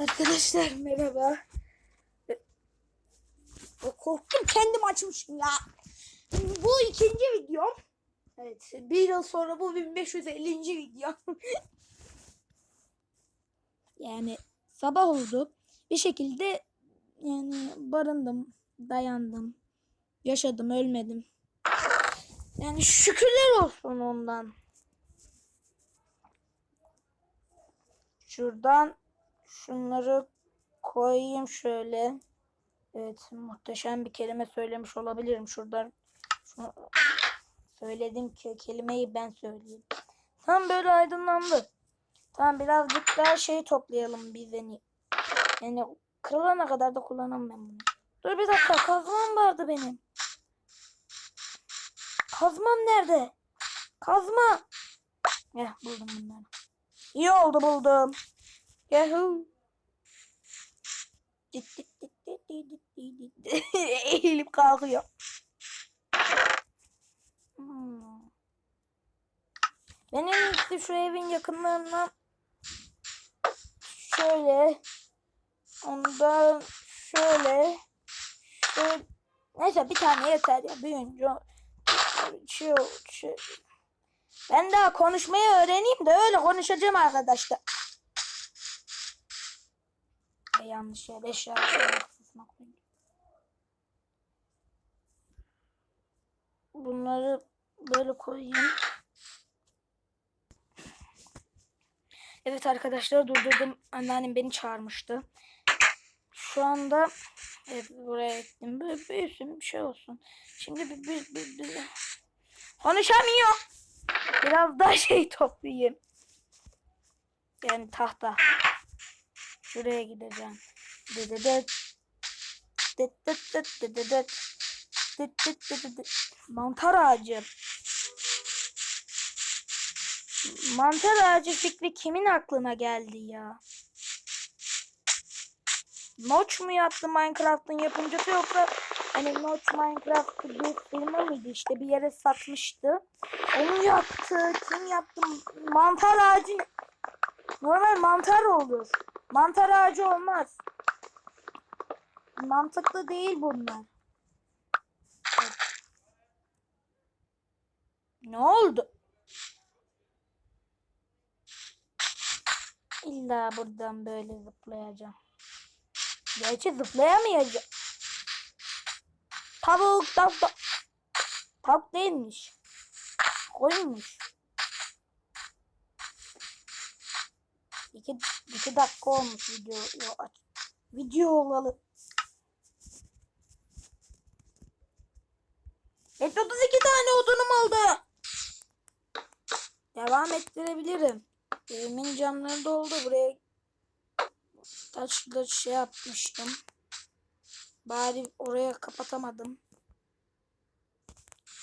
Arkadaşlar merhaba. E, Korktum kendim açmışım ya. Bu ikinci videom. Evet bir yıl sonra bu 1550. video. yani sabah oldu. Bir şekilde yani barındım, dayandım, yaşadım, ölmedim. Yani şükürler olsun ondan. Şuradan şunları koyayım şöyle. Evet muhteşem bir kelime söylemiş olabilirim. Şuradan şunu söyledim ki kelimeyi ben söyleyeyim. Tam böyle aydınlandı. Tamam birazcık daha şey toplayalım biz yani. Yani kırılana kadar da kullanamam ben bunu. Dur bir dakika kazmam vardı benim. Kazmam nerede? Kazma. Eh buldum bunları. İyi oldu buldum. Yahoo. Eğilip kalkıyor. Hmm. Ben en iyisi şu evin yakınlarından şöyle ondan şöyle şöyle neyse bir tane yeter ya büyüyünce şu, şu. ben daha konuşmayı öğreneyim de öyle konuşacağım arkadaşlar. Ve yanlış yere eşya kısmına koydum. Bunları böyle koyayım. Evet arkadaşlar durdurdum. Anneannem beni çağırmıştı. Şu anda evet, buraya ettim. Böyle büyüsün bir şey olsun. Şimdi bir, bir, bir, bir. konuşamıyor. Biraz daha şey toplayayım. Yani tahta. Şuraya gideceğim. Dıdıdıt. Dıdıdıt dıdıdıt. Dıdıdıt dıdıdıt. Mantar ağacı. Mantar ağacı fikri kimin aklına geldi ya? Notch mu yaptı Minecraft'ın yapımcısı yoksa hani Notch Minecraft bir firma mıydı işte bir yere satmıştı. Onu yaptı. Kim yaptı? Mantar ağacı normal mantar olur. Mantar ağacı olmaz. Mantıklı değil bunlar. Ne oldu? İlla buradan böyle zıplayacağım. Gerçi zıplayamayacağım. Tavuk tavuk tavuk. Değilmiş. Koymuş. İki, iki dakika olmuş video. Aç. Video olalı. Evet 32 tane odunum oldu. Devam ettirebilirim. Evimin camları doldu. Buraya taşla şey yapmıştım. Bari oraya kapatamadım.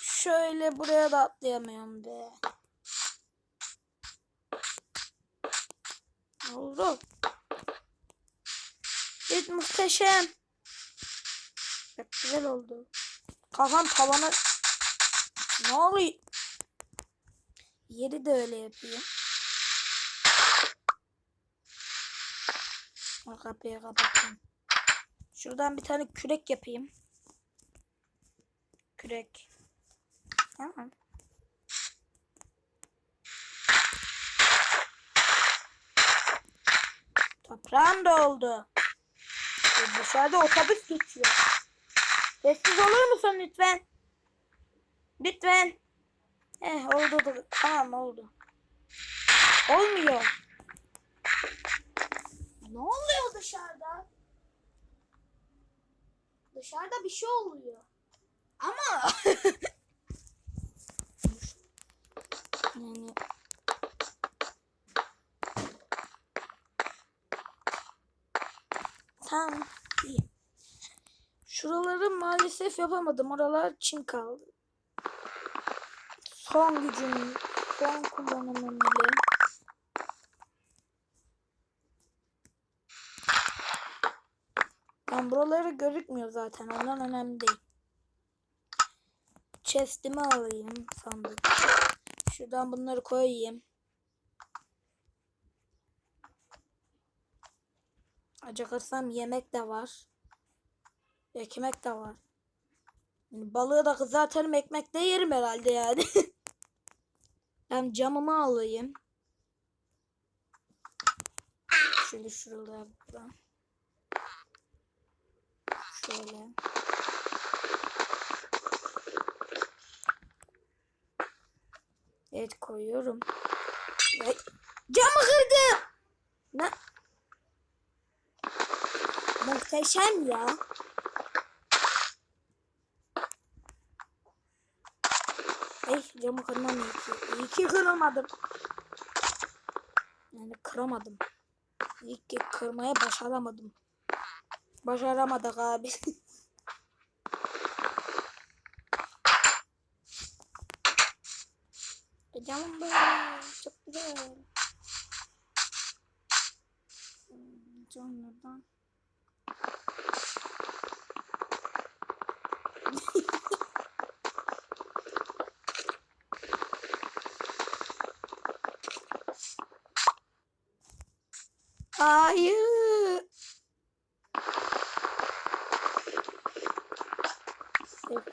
Şöyle buraya da atlayamıyorum be. Oldu? Evet muhteşem. Çok güzel oldu. Kafam tavana... Ne oluyor? Yeri de öyle yapayım. O kapıyı kapatayım. Şuradan bir tane kürek yapayım. Kürek. Tamam. Toprağım da oldu. Dışarıda otobüs geçiyor. Sessiz olur musun lütfen? Lütfen. Eh oldu da tamam oldu. Olmuyor. Ne oluyor dışarıda? Dışarıda bir şey oluyor. Ama yani Tamam. iyi. Şuraları maalesef yapamadım. Oralar çim kaldı. Son gücüm, son kullanımım ile. Ben buraları gözükmüyor zaten. Ondan önemli değil. Chest'imi alayım sandık. Şuradan bunları koyayım. Acıkırsam yemek de var. Ekmek de var. Yani balığı da kızartırım ekmek de yerim herhalde yani. ben camımı alayım. Şöyle şuralardan. Şöyle. Evet koyuyorum. Ay, camı kırdı. Ne? Muhteşem ya. Ey camı kırmam iyi ki. İyi ki kıramadım. Yani kıramadım. İyi ki kırmaya başaramadım. Başaramadık abi. E Camım böyle çok güzel. Hmm,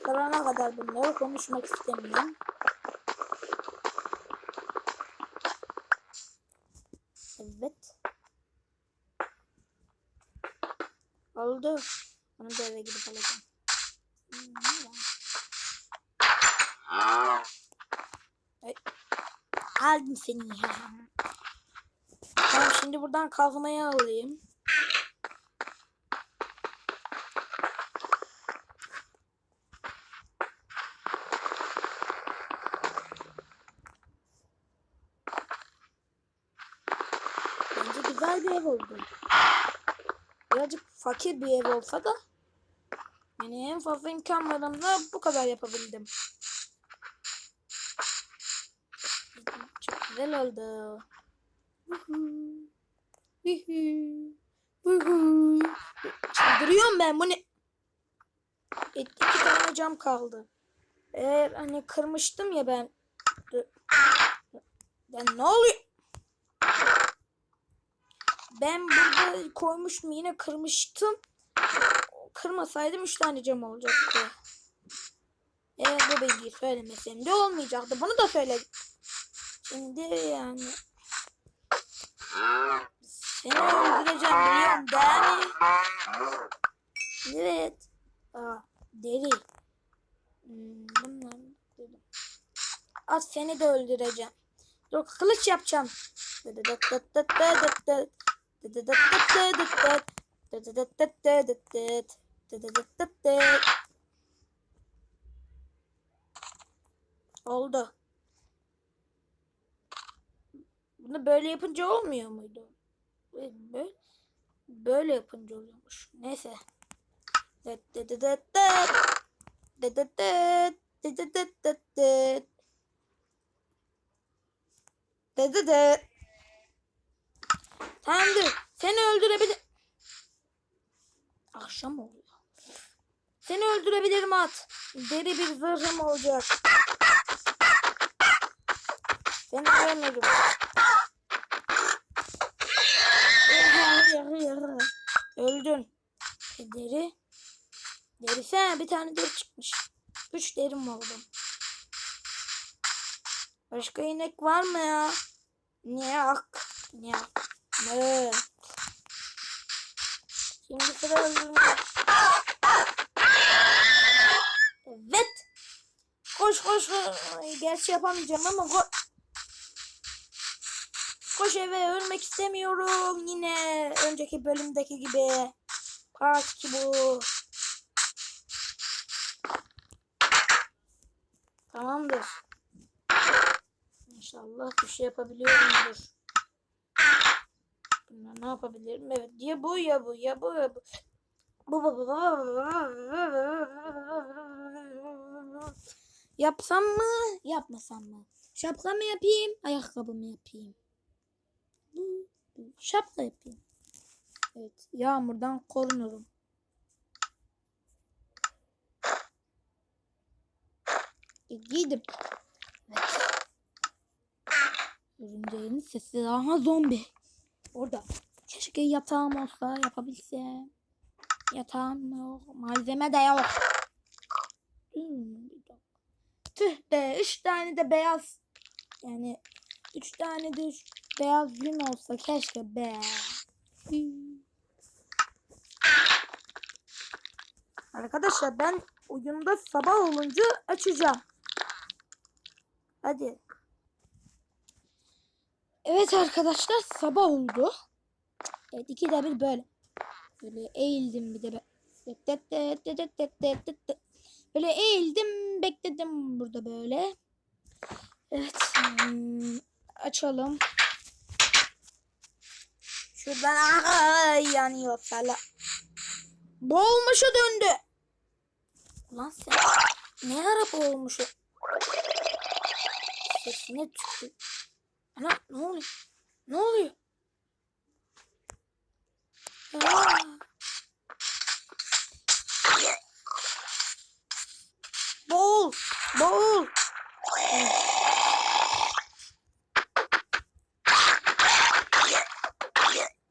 Kırana kadar bunları konuşmak istemiyorum. Evet. Oldu. Onu da eve gidip alacağım. Aldım seni ya. Tamam şimdi buradan kazmayı alayım. Bence güzel bir ev oldu. Birazcık fakir bir ev olsa da yani en fazla imkanlarımla bu kadar yapabildim. Çok güzel oldu. Çıldırıyorum ben bu ne? İki tane cam kaldı. Eğer hani kırmıştım ya ben. Ben ne oluyor? Ben burada koymuştum yine kırmıştım. Kırmasaydım 3 tane cam olacaktı. Eğer bu bilgiyi söylemesem de olmayacaktı. Bunu da söyledim. Şimdi yani. Seni öldüreceğim biliyorum değil mi? Evet. Aa, deri. Hmm, dedim. At seni de öldüreceğim. Dur kılıç yapacağım. Oldu. Bunu böyle yapınca olmuyor muydu? Böyle, böyle yapınca oluyormuş. Neyse. Tamamdır. Seni öldürebilir. Akşam oluyor. Seni öldürebilirim at. Deri bir zırhım olacak. Seni öldürürüm. Öldün. Deri. Deri sen bir tane deri çıkmış. Üç derim oldu. Başka inek var mı ya? Niye ak? Gerçi yapamayacağım ama ko Koş eve ölmek istemiyorum yine önceki bölümdeki gibi. Part 2 bu. Tamamdır. İnşallah bir şey yapabiliyorumdur. Bunlar ne yapabilirim? Evet ya bu ya bu ya bu ya bu. Bu bu bu. Yapsam mı? Yapmasam mı? Şapka mı yapayım? Ayakkabı mı yapayım? Şapka yapayım. Evet. Yağmurdan korunurum. E, giydim. Evet. Örümceğin sesi. Aha zombi. Orada. Keşke yatağım olsa yapabilsem. Yatağım yok. Malzeme de yok. Tüh be. Üç tane de beyaz. Yani üç tane de üç beyaz yün olsa keşke be. Arkadaşlar ben oyunda sabah olunca açacağım. Hadi. Evet arkadaşlar sabah oldu. Evet ikide bir böyle. Böyle eğildim bir de be- Böyle eğildim bekledim burada böyle. Evet. hmm, açalım. Şuradan ay yanıyor sala. Boğulmuşa döndü. Ulan sen ne ara boğulmuşu? Sesine tüktü. Ana ne oluyor? Ne oluyor? Aa. Boğul! Boğul!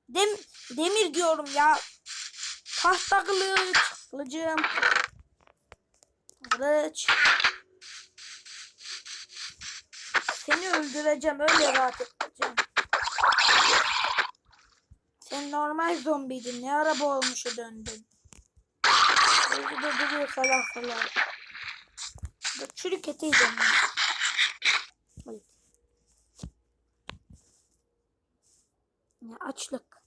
Dem demir diyorum ya. Tahta kılıç. Kılıcım. Kılıç. Seni öldüreceğim. Öyle rahat edeceğim. Sen normal zombiydin. Ne araba olmuşu döndün. De duruyor salak salak. Dur, Çürük eti yiyeceğim. ben. Ne açlık.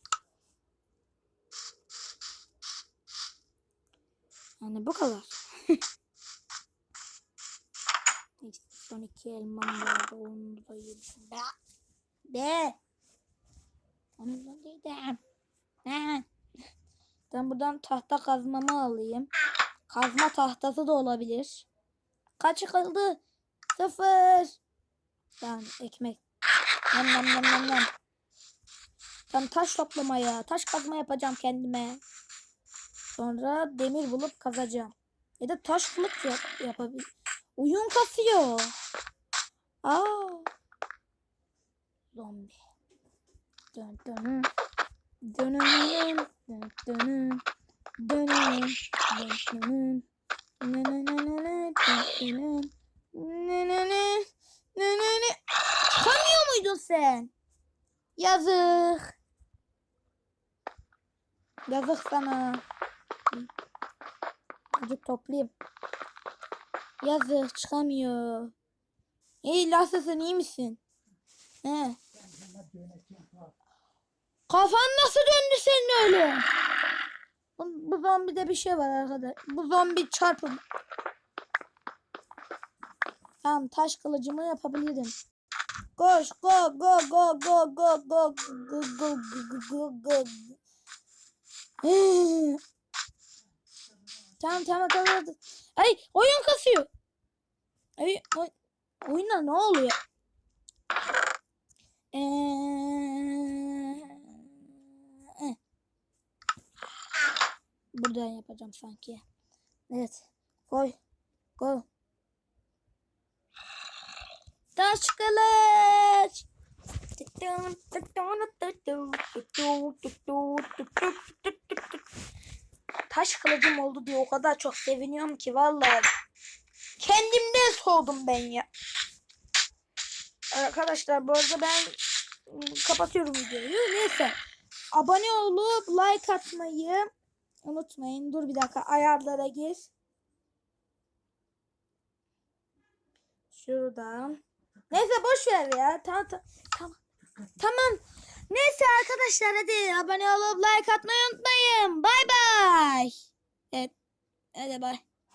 Yani bu kadar. Neyse son iki elmam vardı onu da yedim. Be. Be. Onu da yedim. Ben buradan tahta kazmamı alayım. Kazma tahtası da olabilir. Kaç kaldı? Sıfır. Tamam ekmek. Nem nem nem nem nem. Tam taş toplamaya, taş kazma yapacağım kendime. Sonra demir bulup kazacağım. Ya da taş kılıç yap yapabilir. Uyun kasıyor. Aa. Zombi. Dön dön. Dönün dön dön dönün. Dönün dön dönün. Ne ne ne ne ne dön dönün. Ne ne ne ne ne ne. Çıkamıyor muydun sen? Yazık. Yazık sana. Hadi toplayayım. Yazık çıkamıyor. İyi lastasın iyi misin? He. Kafan nasıl döndü senin öyle? Bu, bu zombide bir şey var arkadaş. Bu zombi çarpım. Tamam taş kılıcımı yapabilirim. Koş go go go go go go go go go go go Ee. Tamam tamam tamam. Ay oyun kasıyor. Ay oy, oyunda ne oluyor? Ee, eh. Buradan yapacağım sanki. Evet. Koy. Koy. Kılıç. Taş kılıcım oldu diye o kadar çok seviniyorum ki vallahi. Kendimden soğudum ben ya. Arkadaşlar bu arada ben kapatıyorum videoyu. Neyse. Abone olup like atmayı unutmayın. Dur bir dakika ayarlara gir. Şuradan. Neyse boş ver ya. Tamam tamam. Tamam. Neyse arkadaşlar hadi abone olup like atmayı unutmayın. Bay bay. Evet. Hadi bay.